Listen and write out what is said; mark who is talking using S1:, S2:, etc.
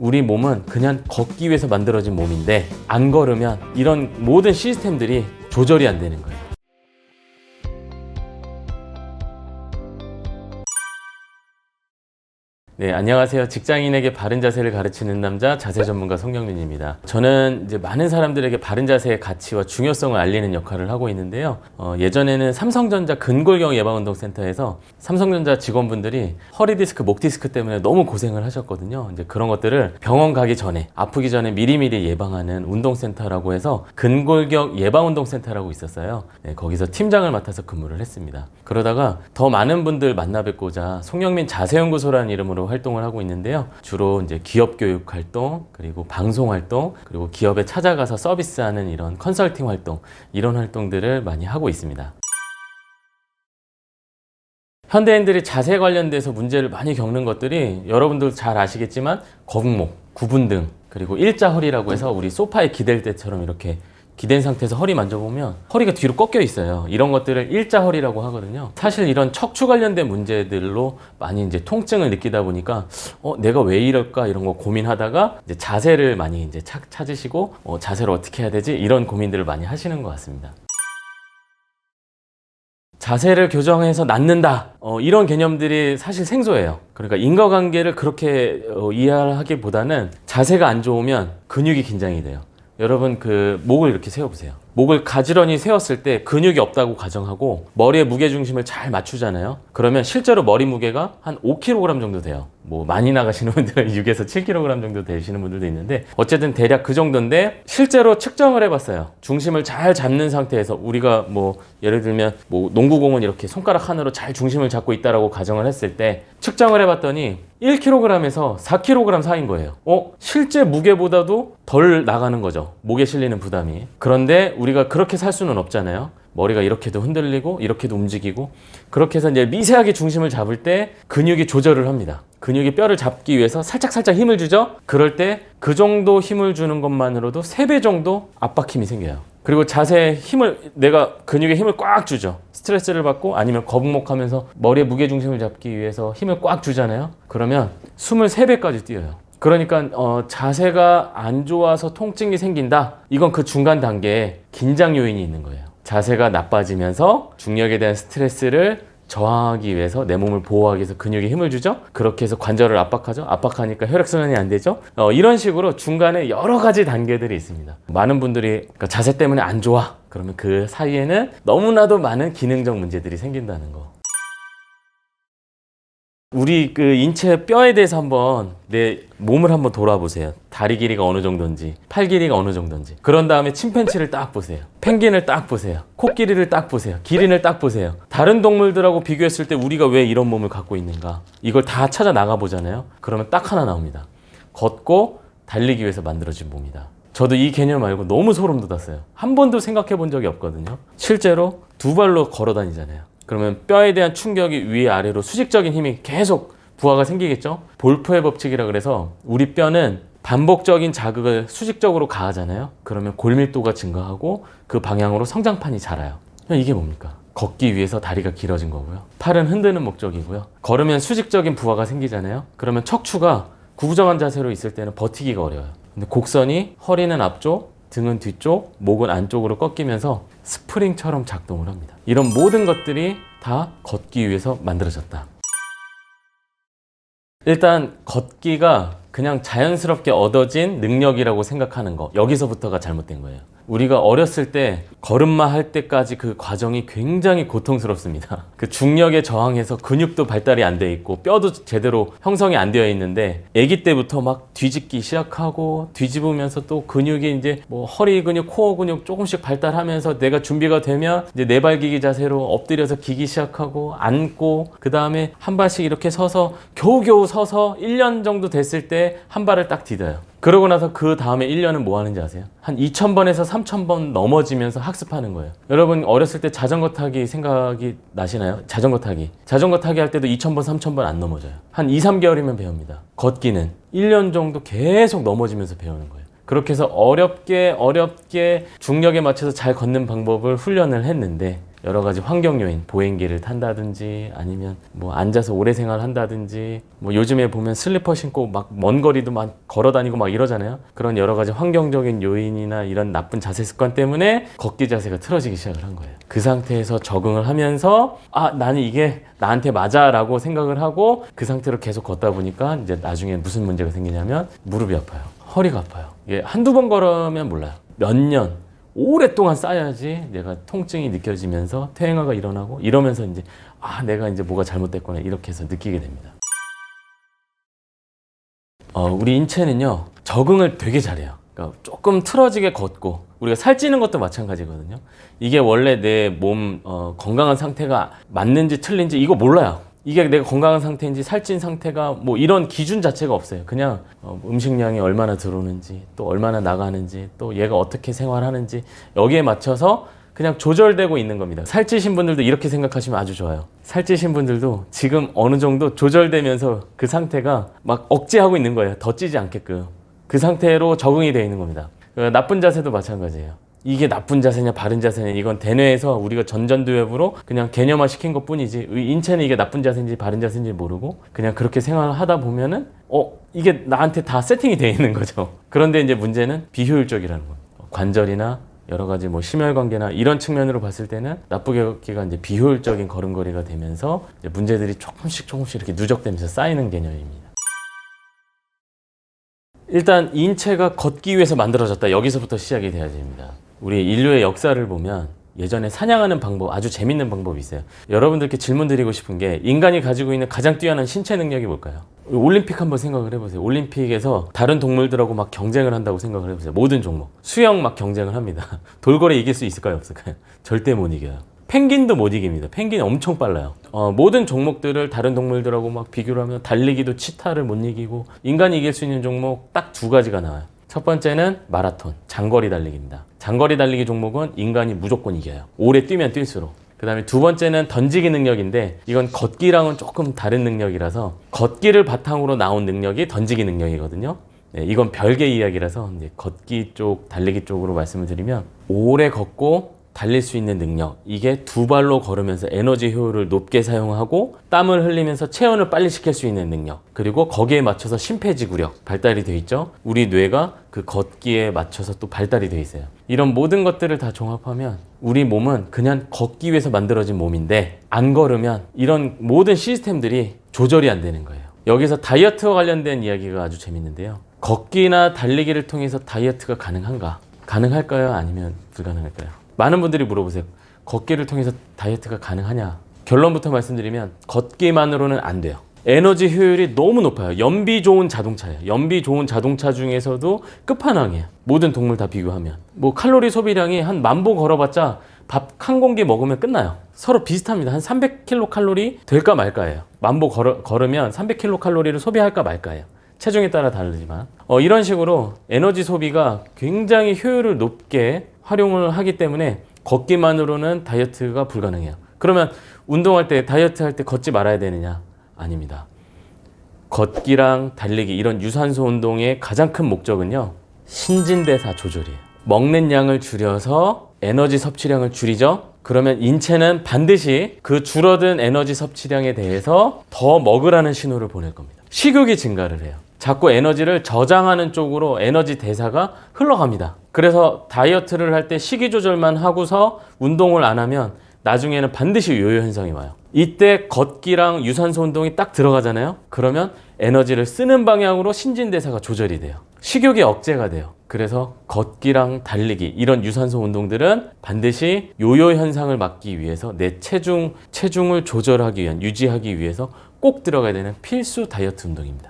S1: 우리 몸은 그냥 걷기 위해서 만들어진 몸인데 안 걸으면 이런 모든 시스템들이 조절이 안 되는 거예요. 네, 안녕하세요. 직장인에게 바른 자세를 가르치는 남자 자세 전문가 송경민입니다. 저는 이제 많은 사람들에게 바른 자세의 가치와 중요성을 알리는 역할을 하고 있는데요. 어, 예전에는 삼성전자 근골경 예방운동센터에서 삼성전자 직원분들이 허리 디스크, 목 디스크 때문에 너무 고생을 하셨거든요. 이제 그런 것들을 병원 가기 전에 아프기 전에 미리미리 예방하는 운동센터라고 해서 근골격 예방운동센터라고 있었어요. 네, 거기서 팀장을 맡아서 근무를 했습니다. 그러다가 더 많은 분들 만나 뵙고자 송영민 자세연구소라는 이름으로 활동을 하고 있는데요. 주로 이제 기업 교육 활동, 그리고 방송 활동, 그리고 기업에 찾아가서 서비스하는 이런 컨설팅 활동, 이런 활동들을 많이 하고 있습니다. 현대인들이 자세 관련돼서 문제를 많이 겪는 것들이 여러분들 잘 아시겠지만 거북목, 구분 등, 그리고 일자 허리라고 해서 우리 소파에 기댈 때처럼 이렇게 기댄 상태에서 허리 만져보면 허리가 뒤로 꺾여 있어요. 이런 것들을 일자 허리라고 하거든요. 사실 이런 척추 관련된 문제들로 많이 이제 통증을 느끼다 보니까 어, 내가 왜 이럴까 이런 거 고민하다가 이제 자세를 많이 이제 찾, 찾으시고 어, 자세를 어떻게 해야 되지 이런 고민들을 많이 하시는 것 같습니다. 자세를 교정해서 낫는다. 어, 이런 개념들이 사실 생소해요. 그러니까 인과관계를 그렇게 어, 이해하기보다는 자세가 안 좋으면 근육이 긴장이 돼요. 여러분 그 목을 이렇게 세워보세요. 목을 가지런히 세웠을 때 근육이 없다고 가정하고 머리의 무게 중심을 잘 맞추잖아요. 그러면 실제로 머리 무게가 한 5kg 정도 돼요. 뭐 많이 나가시는 분들은 6에서 7kg 정도 되시는 분들도 있는데 어쨌든 대략 그 정도인데 실제로 측정을 해봤어요. 중심을 잘 잡는 상태에서 우리가 뭐 예를 들면 뭐 농구공은 이렇게 손가락 하나로 잘 중심을 잡고 있다라고 가정을 했을 때 측정을 해봤더니 1kg에서 4kg 사이인 거예요. 어? 실제 무게보다도 덜 나가는 거죠. 목에 실리는 부담이. 그런데 우리가 그렇게 살 수는 없잖아요. 머리가 이렇게도 흔들리고 이렇게도 움직이고 그렇게 해서 이제 미세하게 중심을 잡을 때 근육이 조절을 합니다. 근육이 뼈를 잡기 위해서 살짝 살짝 힘을 주죠. 그럴 때 그 정도 힘을 주는 것만으로도 3배 정도 압박 힘이 생겨요. 그리고 자세에 힘을 내가 근육에 힘을 꽉 주죠. 스트레스를 받고 아니면 거북목하면서 머리의 무게 중심을 잡기 위해서 힘을 꽉 주잖아요. 그러면 숨을 3배까지 뛰어요. 그러니까 어, 자세가 안 좋아서 통증이 생긴다. 이건 그 중간 단계에 긴장 요인이 있는 거예요. 자세가 나빠지면서 중력에 대한 스트레스를 저항하기 위해서 내 몸을 보호하기 위해서 근육에 힘을 주죠. 그렇게 해서 관절을 압박하죠. 압박하니까 혈액순환이 안 되죠. 어, 이런 식으로 중간에 여러 가지 단계들이 있습니다. 많은 분들이 그러니까 자세 때문에 안 좋아. 그러면 그 사이에는 너무나도 많은 기능적 문제들이 생긴다는 거. 우리 그 인체 뼈에 대해서 한번 내 몸을 한번 돌아보세요. 다리 길이가 어느 정도인지, 팔 길이가 어느 정도인지. 그런 다음에 침팬치를 딱 보세요. 펭귄을 딱 보세요. 코끼리를 딱 보세요. 기린을 딱 보세요. 다른 동물들하고 비교했을 때 우리가 왜 이런 몸을 갖고 있는가? 이걸 다 찾아 나가 보잖아요. 그러면 딱 하나 나옵니다. 걷고 달리기 위해서 만들어진 몸이다. 저도 이 개념 알고 너무 소름 돋았어요. 한 번도 생각해 본 적이 없거든요. 실제로 두 발로 걸어 다니잖아요. 그러면 뼈에 대한 충격이 위 아래로 수직적인 힘이 계속 부하가 생기겠죠? 볼프의 법칙이라 그래서 우리 뼈는 반복적인 자극을 수직적으로 가하잖아요. 그러면 골밀도가 증가하고 그 방향으로 성장판이 자라요. 이게 뭡니까? 걷기 위해서 다리가 길어진 거고요. 팔은 흔드는 목적이고요. 걸으면 수직적인 부하가 생기잖아요. 그러면 척추가 구부정한 자세로 있을 때는 버티기가 어려워요. 근데 곡선이 허리는 앞쪽, 등은 뒤쪽, 목은 안쪽으로 꺾이면서 스프링처럼 작동을 합니다. 이런 모든 것들이 다 걷기 위해서 만들어졌다. 일단 걷기가 그냥 자연스럽게 얻어진 능력이라고 생각하는 거 여기서부터가 잘못된 거예요. 우리가 어렸을 때 걸음마 할 때까지 그 과정이 굉장히 고통스럽습니다. 그 중력에 저항해서 근육도 발달이 안 돼 있고 뼈도 제대로 형성이 안 되어 있는데 아기 때부터 막 뒤집기 시작하고 뒤집으면서 또 근육이 이제 뭐 허리 근육, 코어 근육 조금씩 발달하면서 내가 준비가 되면 이제 네발기기 자세로 엎드려서 기기 시작하고 앉고 그 다음에 한 발씩 이렇게 서서 겨우겨우 서서 1년 정도 됐을 때 한 발을 딱 디뎌요. 그러고 나서 그 다음에 1년은 뭐 하는지 아세요? 한 2,000번에서 3,000번 넘어지면서 학습하는 거예요. 여러분 어렸을 때 자전거 타기 생각이 나시나요? 자전거 타기. 자전거 타기 할 때도 2,000번, 3,000번 안 넘어져요. 한 2, 3개월이면 배웁니다. 걷기는 1년 정도 계속 넘어지면서 배우는 거예요. 그렇게 해서 어렵게 어렵게 중력에 맞춰서 잘 걷는 방법을 훈련을 했는데 여러 가지 환경 요인, 보행기를 탄다든지 아니면 뭐 앉아서 오래 생활한다든지 뭐 요즘에 보면 슬리퍼 신고 막 먼 거리도 막 걸어 다니고 막 이러잖아요. 그런 여러 가지 환경적인 요인이나 이런 나쁜 자세 습관 때문에 걷기 자세가 틀어지기 시작을 한 거예요. 그 상태에서 적응을 하면서 아, 나는 이게 나한테 맞아라고 생각을 하고 그 상태로 계속 걷다 보니까 이제 나중에 무슨 문제가 생기냐면 무릎이 아파요. 허리가 아파요. 이게 한두 번 걸으면 몰라요. 몇 년, 오랫동안 쌓여야지 내가 통증이 느껴지면서 퇴행화가 일어나고 이러면서 이제 아 내가 이제 뭐가 잘못됐구나 이렇게 해서 느끼게 됩니다. 어, 우리 인체는요 적응을 되게 잘해요. 그러니까 조금 틀어지게 걷고 우리가 살찌는 것도 마찬가지거든요. 이게 원래 내 몸 어, 건강한 상태가 맞는지 틀린지 이거 몰라요. 이게 내가 건강한 상태인지 살찐 상태가 뭐 이런 기준 자체가 없어요. 그냥 어, 음식량이 얼마나 들어오는지 또 얼마나 나가는지 또 얘가 어떻게 생활하는지 여기에 맞춰서 그냥 조절되고 있는 겁니다. 살찌신 분들도 이렇게 생각하시면 아주 좋아요. 살찌신 분들도 지금 어느 정도 조절되면서 그 상태가 막 억제하고 있는 거예요. 더 찌지 않게끔. 그 상태로 적응이 되어 있는 겁니다. 그 나쁜 자세도 마찬가지예요. 이게 나쁜 자세냐 바른 자세냐 이건 대뇌에서 우리가 전전두엽으로 그냥 개념화 시킨 것 뿐이지 의 인체는 이게 나쁜 자세인지 바른 자세인지 모르고 그냥 그렇게 생활을 하다 보면은 어 이게 나한테 다 세팅이 되어 있는 거죠 그런데 이제 문제는 비효율적이라는 거예요 관절이나 여러 가지 뭐 심혈관계나 이런 측면으로 봤을 때는 나쁘게 걷기가 이제 비효율적인 걸음걸이가 되면서 문제들이 조금씩 조금씩 이렇게 누적되면서 쌓이는 개념입니다. 일단 인체가 걷기 위해서 만들어졌다. 여기서부터 시작이 돼야 됩니다. 우리 인류의 역사를 보면 예전에 사냥하는 방법 아주 재밌는 방법이 있어요. 여러분들께 질문 드리고 싶은 게 인간이 가지고 있는 가장 뛰어난 신체 능력이 뭘까요? 올림픽 한번 생각을 해보세요. 올림픽에서 다른 동물들하고 막 경쟁을 한다고 생각을 해보세요. 모든 종목. 수영 막 경쟁을 합니다. 돌고래 이길 수 있을까요? 없을까요? 절대 못 이겨요. 펭귄도 못 이깁니다. 펭귄 엄청 빨라요. 어, 모든 종목들을 다른 동물들하고 막 비교를 하면 달리기도 치타를 못 이기고 인간이 이길 수 있는 종목 딱 두 가지가 나와요. 첫 번째는 마라톤, 장거리 달리기입니다. 장거리 달리기 종목은 인간이 무조건 이겨요. 오래 뛰면 뛸수록. 그 다음에 두 번째는 던지기 능력인데 이건 걷기랑은 조금 다른 능력이라서 걷기를 바탕으로 나온 능력이 던지기 능력이거든요. 네, 이건 별개 이야기라서 이제 걷기 쪽, 달리기 쪽으로 말씀을 드리면 오래 걷고 달릴 수 있는 능력. 이게 두 발로 걸으면서 에너지 효율을 높게 사용하고 땀을 흘리면서 체온을 빨리 식힐 수 있는 능력. 그리고 거기에 맞춰서 심폐지구력 발달이 돼 있죠. 우리 뇌가 그 걷기에 맞춰서 또 발달이 돼 있어요. 이런 모든 것들을 다 종합하면 우리 몸은 그냥 걷기 위해서 만들어진 몸인데 안 걸으면 이런 모든 시스템들이 조절이 안 되는 거예요. 여기서 다이어트와 관련된 이야기가 아주 재밌는데요. 걷기나 달리기를 통해서 다이어트가 가능한가? 가능할까요? 아니면 불가능할까요 많은 분들이 물어보세요. 걷기를 통해서 다이어트가 가능하냐? 결론부터 말씀드리면 걷기만으로는 안 돼요. 에너지 효율이 너무 높아요. 연비 좋은 자동차예요. 연비 좋은 자동차 중에서도 끝판왕이에요. 모든 동물 다 비교하면. 뭐 칼로리 소비량이 한 만보 걸어봤자 밥 한 공기 먹으면 끝나요. 서로 비슷합니다. 한 300킬로 칼로리 될까 말까예요. 만보 걸어, 걸으면 300킬로 칼로리를 소비할까 말까예요. 체중에 따라 다르지만 어, 이런 식으로 에너지 소비가 굉장히 효율을 높게 활용을 하기 때문에 걷기만으로는 다이어트가 불가능해요. 그러면 운동할 때 다이어트 할 때 걷지 말아야 되느냐? 아닙니다. 걷기랑 달리기 이런 유산소 운동의 가장 큰 목적은요. 신진대사 조절이에요. 먹는 양을 줄여서 에너지 섭취량을 줄이죠. 그러면 인체는 반드시 그 줄어든 에너지 섭취량에 대해서 더 먹으라는 신호를 보낼 겁니다. 식욕이 증가를 해요. 자꾸 에너지를 저장하는 쪽으로 에너지 대사가 흘러갑니다. 그래서 다이어트를 할 때 식이 조절만 하고서 운동을 안 하면 나중에는 반드시 요요 현상이 와요. 이때 걷기랑 유산소 운동이 딱 들어가잖아요. 그러면 에너지를 쓰는 방향으로 신진대사가 조절이 돼요. 식욕이 억제가 돼요. 그래서 걷기랑 달리기 이런 유산소 운동들은 반드시 요요 현상을 막기 위해서 내 체중 체중을 조절하기 위한 유지하기 위해서 꼭 들어가야 되는 필수 다이어트 운동입니다.